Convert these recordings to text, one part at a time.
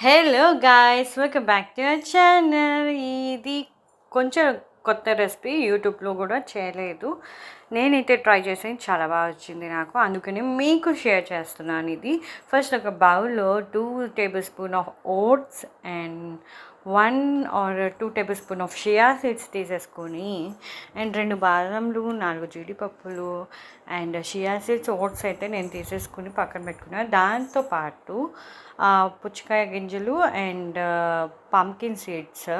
Hello guys, welcome back to our channel. This is కొత్త recipe యూట్యూబ్లో కూడా చేయలేదు. నేనైతే ట్రై చేసి చాలా బాగా వచ్చింది నాకు. అందుకని మీకు షేర్ చేస్తున్నాను ఇది. ఫస్ట్ ఒక బౌల్లో two tablespoon of oats and one or two tablespoon of chia seeds తీసేసుకొని అండ్ రెండు బాదంలు నాలుగు జీడిపప్పులు అండ్ షియా సీడ్స్ ఓట్స్ అయితే నేను తీసేసుకుని పక్కన పెట్టుకున్నాను దాంతోపాటు పుచ్చకాయ గింజలు అండ్ పంకిన్ సీడ్స్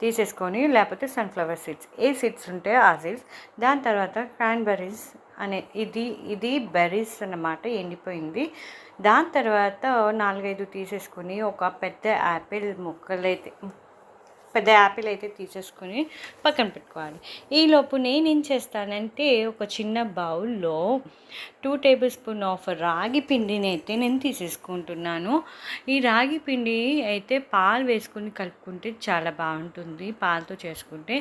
తీసేసుకొని లేకపోతే సన్ఫ్లవర్ సీడ్స్ ఏ సీడ్స్ ఉంటే ఆ సీడ్స్ దాని తర్వాత క్రాన్బెర్రీస్ అనే ఇది ఇది బెర్రీస్ అన్నమాట ఎండిపోయింది. దాని తర్వాత నాలుగైదు తీసేసుకొని ఒక పెద్ద యాపిల్ ముక్కలైతే పెద్ద యాపిల్ అయితే తీసేసుకొని పక్కన పెట్టుకోవాలి. ఈలోపు నేను ఏం చేస్తానంటే ఒక చిన్న బౌల్లో టూ టేబుల్ స్పూన్ ఆఫ్ రాగి పిండిని అయితే నేను తీసేసుకుంటున్నాను. ఈ రాగి పిండి అయితే పాలు వేసుకుని కలుపుకుంటే చాలా బాగుంటుంది. పాలతో చేసుకుంటే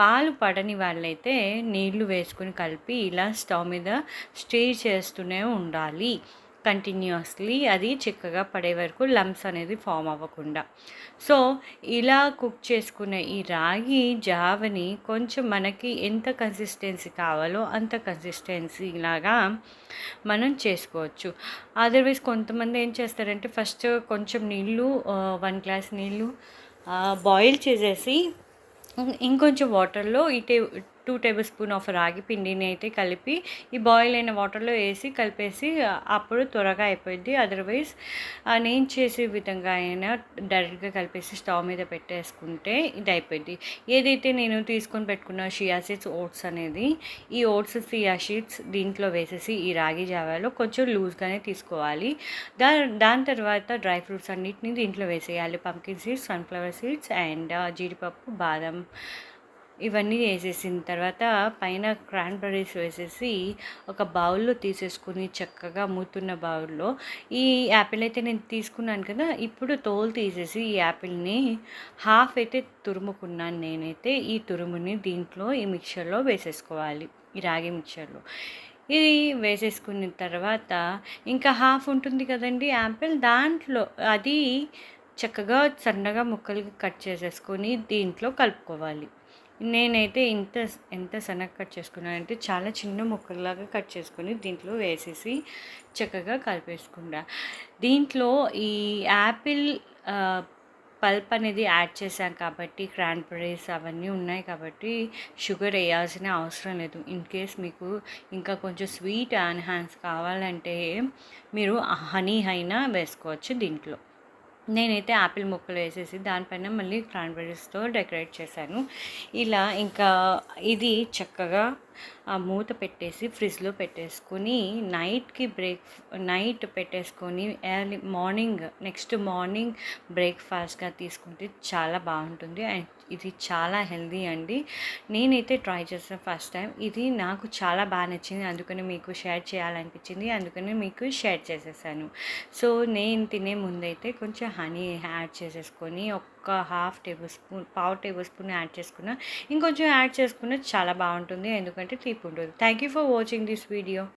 పాలు పడని వాళ్ళైతే నీళ్ళు వేసుకుని కలిపి ఇలా స్టవ్ మీద స్టే చేస్తూనే ఉండాలి. కంటిన్యూస్లీ అది చిక్కగా పడే వరకు లమ్స్ అనేది ఫామ్ అవ్వకుండా. సో ఇలా కుక్ చేసుకున్న ఈ రాగి జావని కొంచెం మనకి ఎంత కన్సిస్టెన్సీ కావాలో అంత కన్సిస్టెన్సీ లాగా మనం చేసుకోవచ్చు. అదర్వైజ్ కొంతమంది ఏం చేస్తారంటే ఫస్ట్ కొంచెం నీళ్ళు వన్ గ్లాస్ నీళ్ళు బాయిల్ చేసేసి ఇంకొంచెం వాటర్లో ఈ టే టూ టేబుల్ స్పూన్ ఆఫ్ రాగి పిండిని అయితే కలిపి ఈ బాయిల్ అయిన వాటర్లో వేసి కలిపేసి అప్పుడు త్వరగా అయిపోయింది. అదర్వైజ్ నేను చేసే విధంగా అయినా డైరెక్ట్గా కలిపేసి స్టవ్ మీద పెట్టేసుకుంటే ఇది అయిపోయింది. ఏదైతే నేను తీసుకొని పెట్టుకున్న షియా సీడ్స్ ఓట్స్ అనేది ఈ ఓట్స్ షియా షీట్స్ దీంట్లో వేసేసి ఈ రాగి జావాలో కొంచెం లూజ్గానే తీసుకోవాలి. దా దాని తర్వాత డ్రై ఫ్రూట్స్ అన్నిటిని దీంట్లో వేసేయాలి. Pumpkin seeds sunflower seeds and జీడిపప్పు బాదం ఇవన్నీ వేసేసిన తర్వాత పైన క్రాన్బెర్రీస్ వేసేసి ఒక బౌల్లో తీసేసుకుని చక్కగా మూతున్న బౌల్లో. ఈ యాపిల్ అయితే నేను తీసుకున్నాను కదా ఇప్పుడు తోలు తీసేసి ఈ యాపిల్ని హాఫ్ అయితే తురుముకున్నాను నేనైతే. ఈ తురుముని దీంట్లో ఈ మిక్చర్లో వేసేసుకోవాలి ఈ రాగి మిక్చర్లో. ఇది వేసేసుకున్న తర్వాత ఇంకా హాఫ్ ఉంటుంది కదండి యాపిల్ దాంట్లో అది చక్కగా సన్నగా ముక్కలుగా కట్ చేసేసుకొని దీంట్లో కలుపుకోవాలి. నేనైతే ఇంత ఎంత సన్నగా కట్ చేసుకున్నానంటే చాలా చిన్న ముక్కల్లాగా కట్ చేసుకొని దీంట్లో వేసేసి చక్కగా కలిపేసుకున్నా దీంట్లో ఈ యాపిల్ పల్ప్ అనేది యాడ్ చేశాం కాబట్టి క్రాన్బెరీస్ అవన్నీ ఉన్నాయి కాబట్టి షుగర్ వేయాల్సిన అవసరం లేదు. ఇన్ కేస్ మీకు ఇంకా కొంచెం స్వీట్ ఎన్హాన్స్ కావాలంటే మీరు హనీ అయినా వేసుకోవచ్చు దీంట్లో. నేనైతే యాపిల్ ముక్కలు వేసేసి దానిపైన మళ్ళీ క్రాన్బెర్రీస్తో డెకరేట్ చేశాను. ఇలా ఇంకా ఇది చక్కగా ఆ మూత పెట్టేసి ఫ్రిడ్జ్లో పెట్టేసుకొని నైట్కి బ్రేక్ నైట్ పెట్టేసుకొని ఎర్లీ మార్నింగ్ నెక్స్ట్ మార్నింగ్ బ్రేక్ఫాస్ట్గా తీసుకుంటే చాలా బాగుంటుంది అండ్ ఇది చాలా హెల్దీ అండి. నేనైతే ట్రై చేసాను ఫస్ట్ టైం. ఇది నాకు చాలా బాగా నచ్చింది. అందుకని మీకు షేర్ చేయాలనిపించింది. అందుకని మీకు షేర్ చేసేసాను. సో నేను తినే ముందైతే కొంచెం హనీ యాడ్ చేసేసుకొని ఒక హాఫ్ టేబుల్ స్పూన్ పావు టేబుల్ స్పూన్ యాడ్ చేసుకున్నా ఇంకొంచెం యాడ్ చేసుకున్న చాలా బాగుంటుంది ఎందుకంటే తీపి ఉంటుంది. Thank you for watching this video